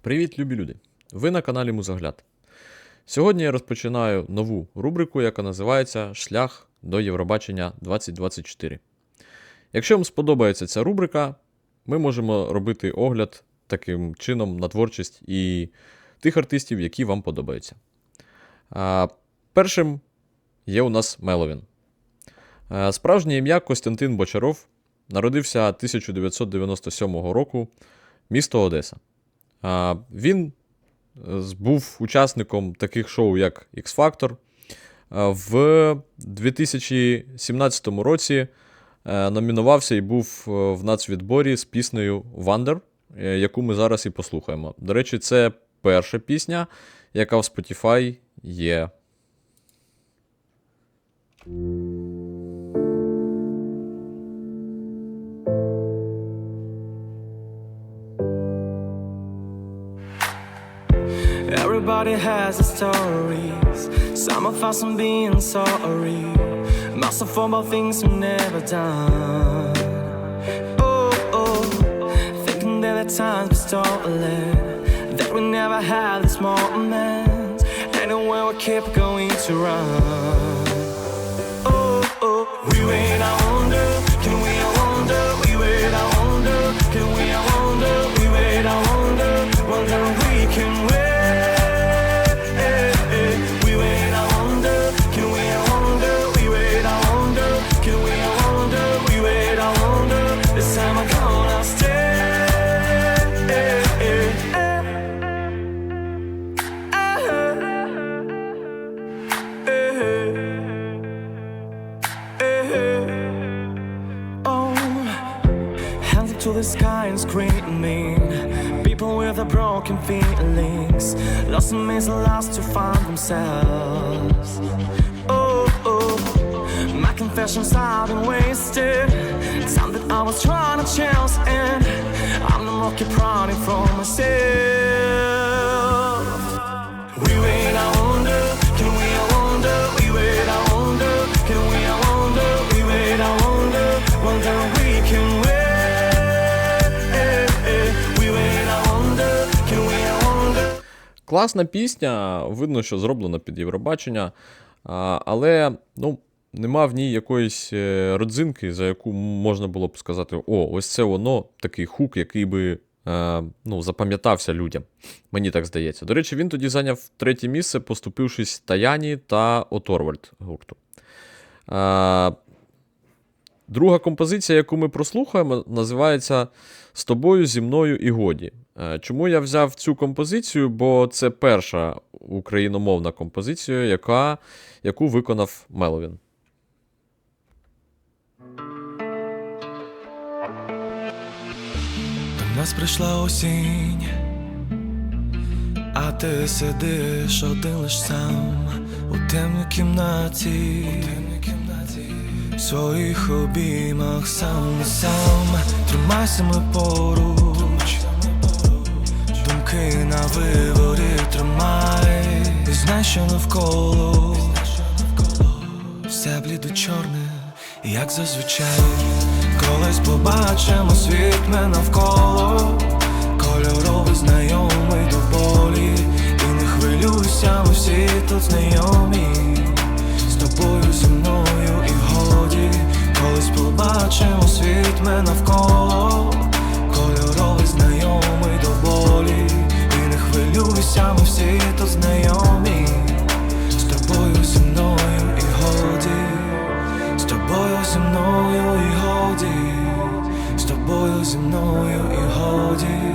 Привіт, любі люди! Ви на каналі Музогляд. Сьогодні я розпочинаю нову рубрику, яка називається Шлях до Євробачення 2024. Якщо вам сподобається ця рубрика, ми можемо робити огляд таким чином на творчість і тих артистів, які вам подобаються. Першим є у нас Меловін. Справжнє ім'я Костянтин Бочаров народився 1997 року, місто Одеса. Він е, був учасником таких шоу, як X Factor. А, В 2017 році е, номінувався і був е, в нацвідборі з піснею Wonder, е, яку ми зараз і послухаємо. До речі, це перша пісня, яка в Spotify є. Everybody has their stories. Some of us are being sorry. Most of all about things we never done. Oh, oh, thinking that the times were stolen. That we never had this moment. Anyway, we keep going to run. Oh, oh, we wait, I lost and miss lost to find themselves. Oh, oh, my confessions have been wasted. Time that I was trying to chance, and I'm more keep running from myself. We wait, I Класна пісня, видно, що зроблена під Євробачення, але ну, нема в ній якоїсь е, родзинки, за яку можна було б сказати: о, ось це воно, такий хук, який би е, ну, запам'ятався людям. Мені так здається. До речі, він тоді зайняв третє місце, поступившись Таяні та Оторвальд гурту. Е, Друга композиція, яку ми прослухаємо, називається З тобою, зі мною і годі. Е, Чому я взяв цю композицію? Бо це перша україномовна композиція, яка, яку виконав Меловін. До нас прийшла осінь, а ти сидиш один лиш сам у темній кімнаті, в своїх обіймах сам сам тримайся ми поруч, думки на виворі тримай, і знай, що навколо все блідо чорне, як зазвичай, колись побачимо світ ми навколо, кольоровий знайомий до болі, і не хвилюйся, ми всі тут знайомі, з тобою зі мною і годі, колись побачимо світ ми навколо, кольоровий знайомий до болі, і не хвилюйся, ми всі тут знайомі. З тобою зі мною і годі, з тобою зі мною і годі, з тобою зі мною і годі,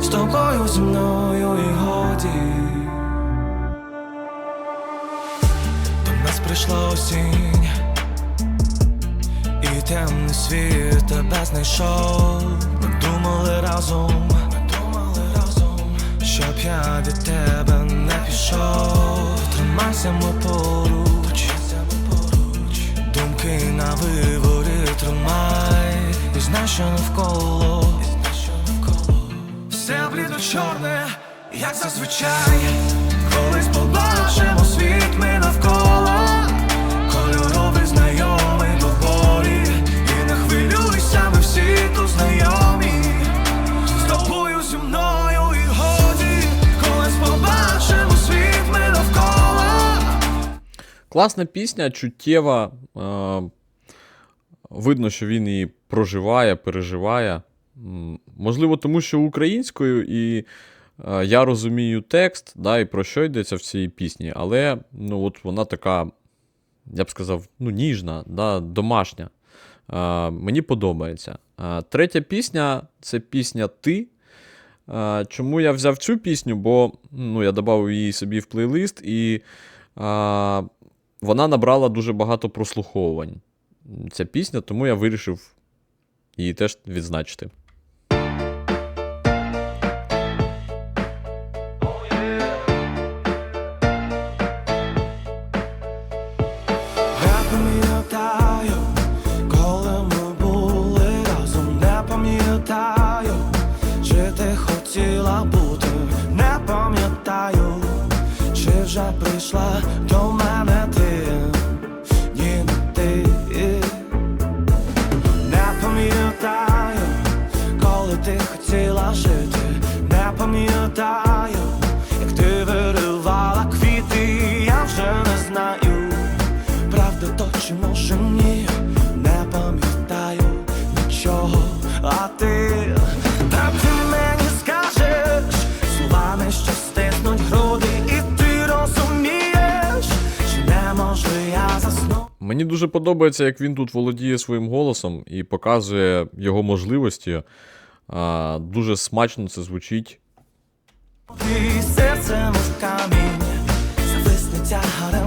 з тобою зі мною і годі. До нас прийшла осінь, і темний світ тебе знайшов. Ми думали разом, ми думали разом, щоб я від тебе не пішов. Тримайся ми поруч, думки на виворі тримай, і знай, що навколо. Все блідо чорне, як зазвичай, колись побачимо світ ми навколо, Класна пісня, чуттєва. Е, видно, що він її проживає, переживає. Можливо, тому що українською, і е, я розумію текст, да, і про що йдеться в цій пісні, але ну, от вона така, я б сказав, ну, ніжна, да, домашня. Е, мені подобається. Третя пісня це пісня Ти. Чому я взяв цю пісню? Бо ну, я додав її собі в плейлист, і вона набрала дуже багато прослуховувань. Ця пісня, тому я вирішив її теж відзначити. Бути, не пам'ятаю, чи вже прийшла до мене Мені дуже подобається, як він тут володіє своїм голосом і показує його можливості. А, дуже смачно це звучить. Ти серцем камінь, зависне тягара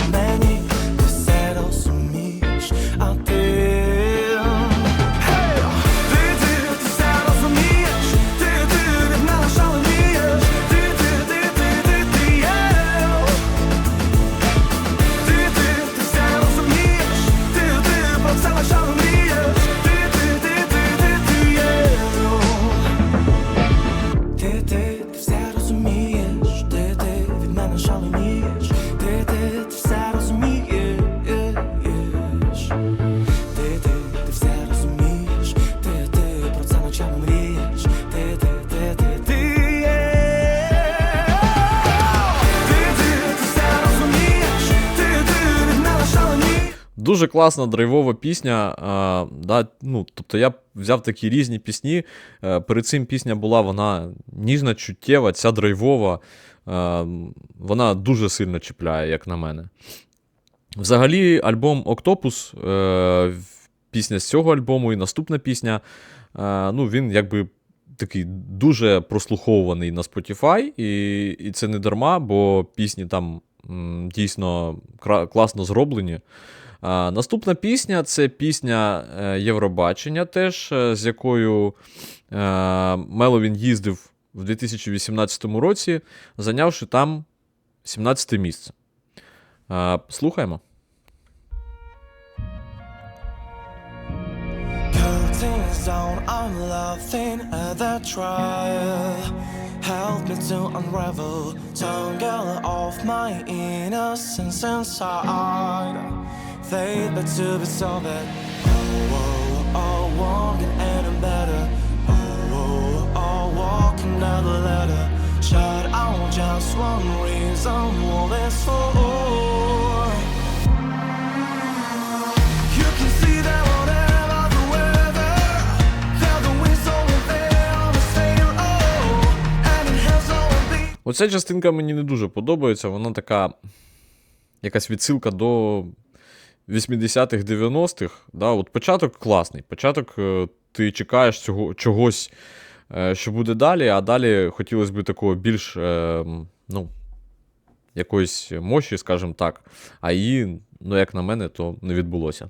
Дуже класна драйвова пісня. А, да, ну, тобто я взяв такі різні пісні. Е, перед цим пісня була вона ніжна, чуттєва, ця драйвова. Е, вона дуже сильно чіпляє, як на мене. Взагалі, альбом Octopus, е, пісня з цього альбому і наступна пісня. Е, ну, він якби такий дуже прослуховуваний на Spotify, і, і це не дарма, бо пісні там м, дійсно кра- класно зроблені. А, наступна пісня це пісня е, Євробачення, теж, е, з якою е, Меловін їздив в 2018 році, зайнявши там 17 місце. Е, слухаємо. I'm laughing at the trial. Help me to unravel, girl off my innocence inside. Fate but to be solved. Oh, oh, oh, walking any better. Oh, oh, oh, walking another letter. Shut out just one reason, all this for. Oh, and. Оця частинка мені не дуже подобається. Вона така якась відсилка до 80-х, 90-х. Да? От початок класний. Початок е, ти чекаєш цього, чогось, е, що буде далі, а далі хотілося б такого більш, е, ну, якоїсь мощі, скажімо так. А її, ну, як на мене, то не відбулося.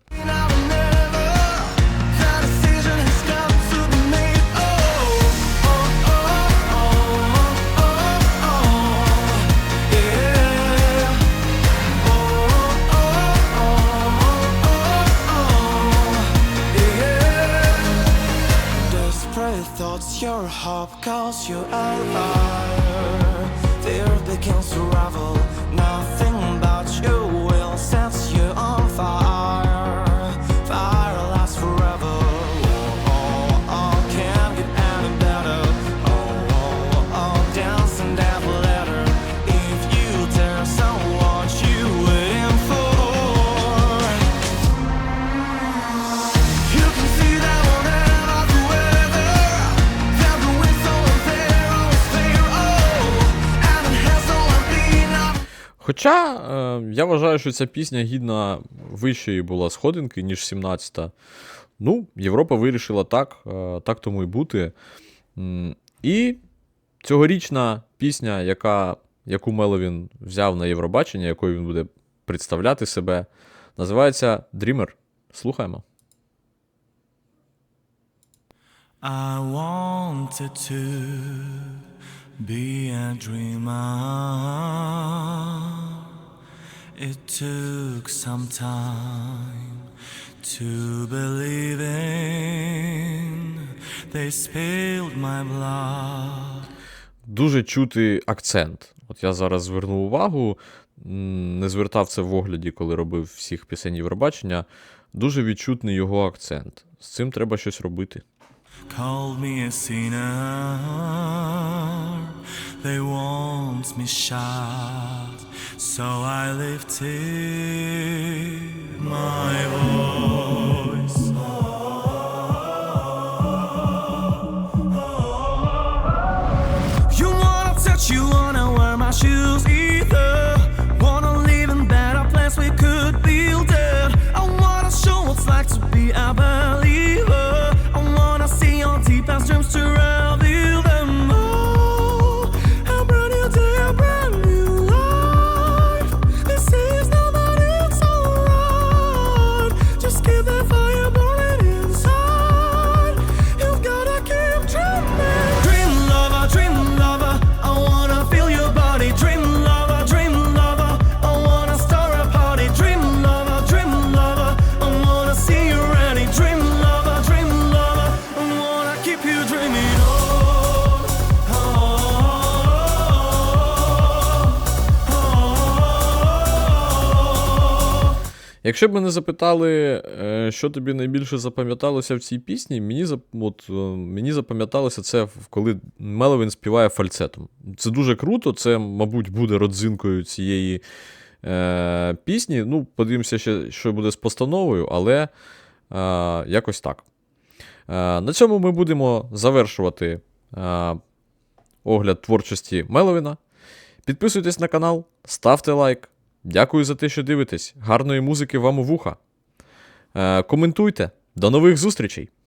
Thoughts, your hope calls you liar. Fear begins to ravel. Хоча е, я вважаю, що ця пісня гідна вищої була сходинки, ніж 17-та. Ну, Європа вирішила так, е, так тому і бути. І цьогорічна пісня, яка, яку Меловін взяв на Євробачення, якою він буде представляти себе, називається Dreamer. Слухаємо. I wanted to be a dreamer. It took some time to believe in. They spilled my blood. Дуже чути акцент. От я зараз звернув увагу, не звертав це в огляді, коли робив всіх пісень Євробачення. Дуже відчутний його акцент. З цим треба щось робити. Called me a sinner. They want me shot. So I lifted my voice. Якщо б мене запитали, е, що тобі найбільше запам'яталося в цій пісні, мені, от, е, мені запам'яталося це, коли Меловін співає фальцетом. Це дуже круто, це, мабуть, буде родзинкою цієї е, пісні. Ну, подивимося, ще, що буде з постановою, але е, якось так. Е, на цьому ми будемо завершувати е, огляд творчості Меловіна. Підписуйтесь на канал, ставте лайк. Дякую за те, що дивитесь. Гарної музики вам у вуха. Е, коментуйте. До нових зустрічей!